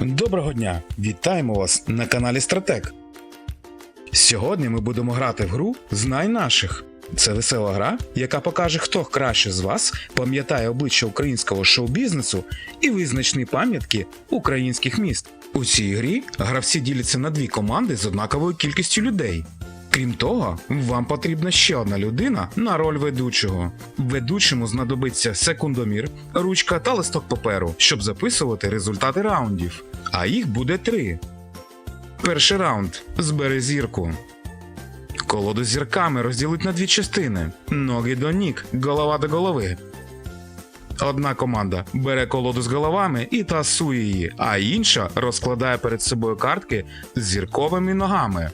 Доброго дня! Вітаємо вас на каналі Стратег. Сьогодні ми будемо грати в гру Знай наших. Це весела гра, яка покаже, хто краще з вас пам'ятає обличчя українського шоу-бізнесу і визначні пам'ятки українських міст. У цій грі гравці діляться на дві команди з однаковою кількістю людей. Крім того, вам потрібна ще одна людина на роль ведучого. Ведучому знадобиться секундомір, ручка та листок паперу, щоб записувати результати раундів. А їх буде три. Перший раунд збери зірку. Колоду з зірками розділить на дві частини: ноги до ніг, голова до голови. Одна команда бере колоду з головами і тасує її, а інша розкладає перед собою картки з зірковими ногами.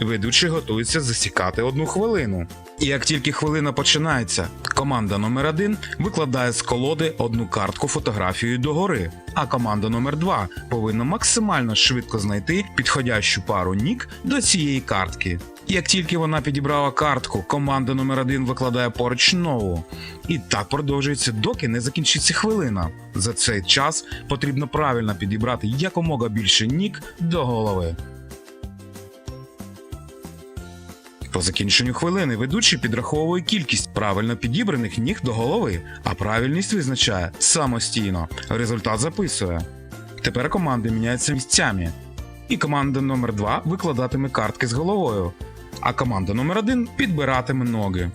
Ведучий готується засікати одну хвилину. І як тільки хвилина починається, команда номер 1 викладає з колоди одну картку фотографією догори, а команда номер 2 повинна максимально швидко знайти підходящу пару нік до цієї картки. Як тільки вона підібрала картку, команда номер 1 викладає поруч нову. І так продовжується, доки не закінчиться хвилина. За цей час потрібно правильно підібрати якомога більше нік до голови. По закінченню хвилини ведучий підраховує кількість правильно підібраних ніг до голови, а правильність визначає самостійно. Результат записує. Тепер команди міняються місцями. І команда номер 2 викладатиме картки з головою, а команда номер 1 підбиратиме ноги.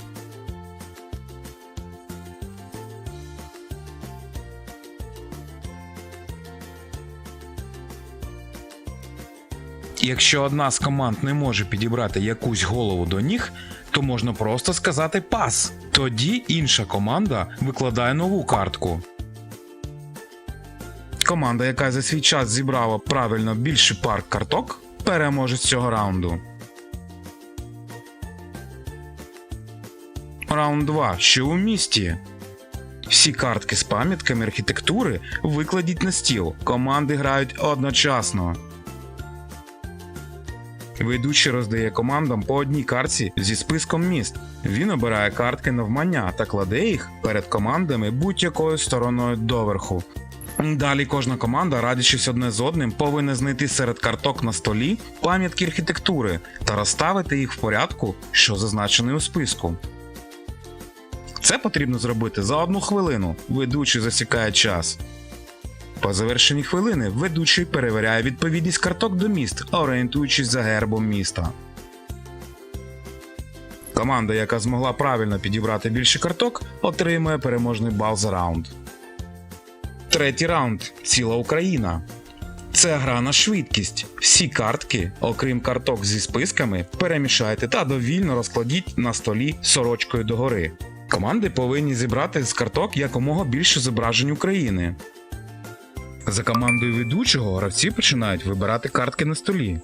Якщо одна з команд не може підібрати якусь голову до ніг, то можна просто сказати пас. Тоді інша команда викладає нову картку. Команда, яка за свій час зібрала правильно більше пар карток, переможе з цього раунду. Раунд 2. Що у місті? Всі картки з пам'ятками архітектури викладіть на стіл. Команди грають одночасно. Ведучий роздає командам по одній картці зі списком міст. Він обирає картки навмання та кладе їх перед командами будь-якою стороною доверху. Далі кожна команда, радячись одне з одним, повинна знайти серед карток на столі пам'ятки архітектури та розставити їх в порядку, що зазначений у списку. Це потрібно зробити за одну хвилину. Ведучий засікає час. По завершенні хвилини ведучий перевіряє відповідність карток до міст, орієнтуючись за гербом міста. Команда, яка змогла правильно підібрати більше карток, отримує переможний бал за раунд. Третій раунд ціла Україна. Це гра на швидкість. Всі картки, окрім карток зі списками, перемішайте та довільно розкладіть на столі сорочкою догори. Команди повинні зібрати з карток якомога більше зображень України. За командою ведучого гравці починають вибирати картки на столі.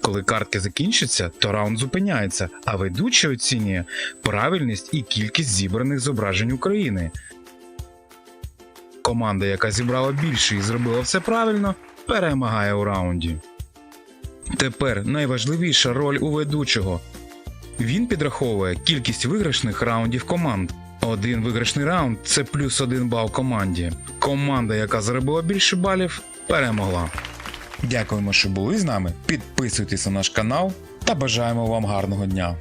Коли картки закінчаться, то раунд зупиняється, а ведучий оцінює правильність і кількість зібраних зображень України. Команда, яка зібрала більше і зробила все правильно, перемагає у раунді. Тепер найважливіша роль у ведучого. Він підраховує кількість виграшних раундів команд. Один виграшний раунд це плюс один бал команді. Команда, яка заробила більше балів, перемогла. Дякуємо, що були з нами. Підписуйтесь на наш канал та бажаємо вам гарного дня.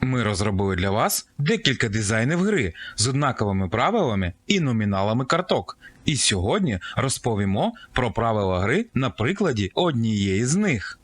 Ми розробили для вас декілька дизайнів гри з однаковими правилами і номіналами карток. І сьогодні розповімо про правила гри на прикладі однієї з них.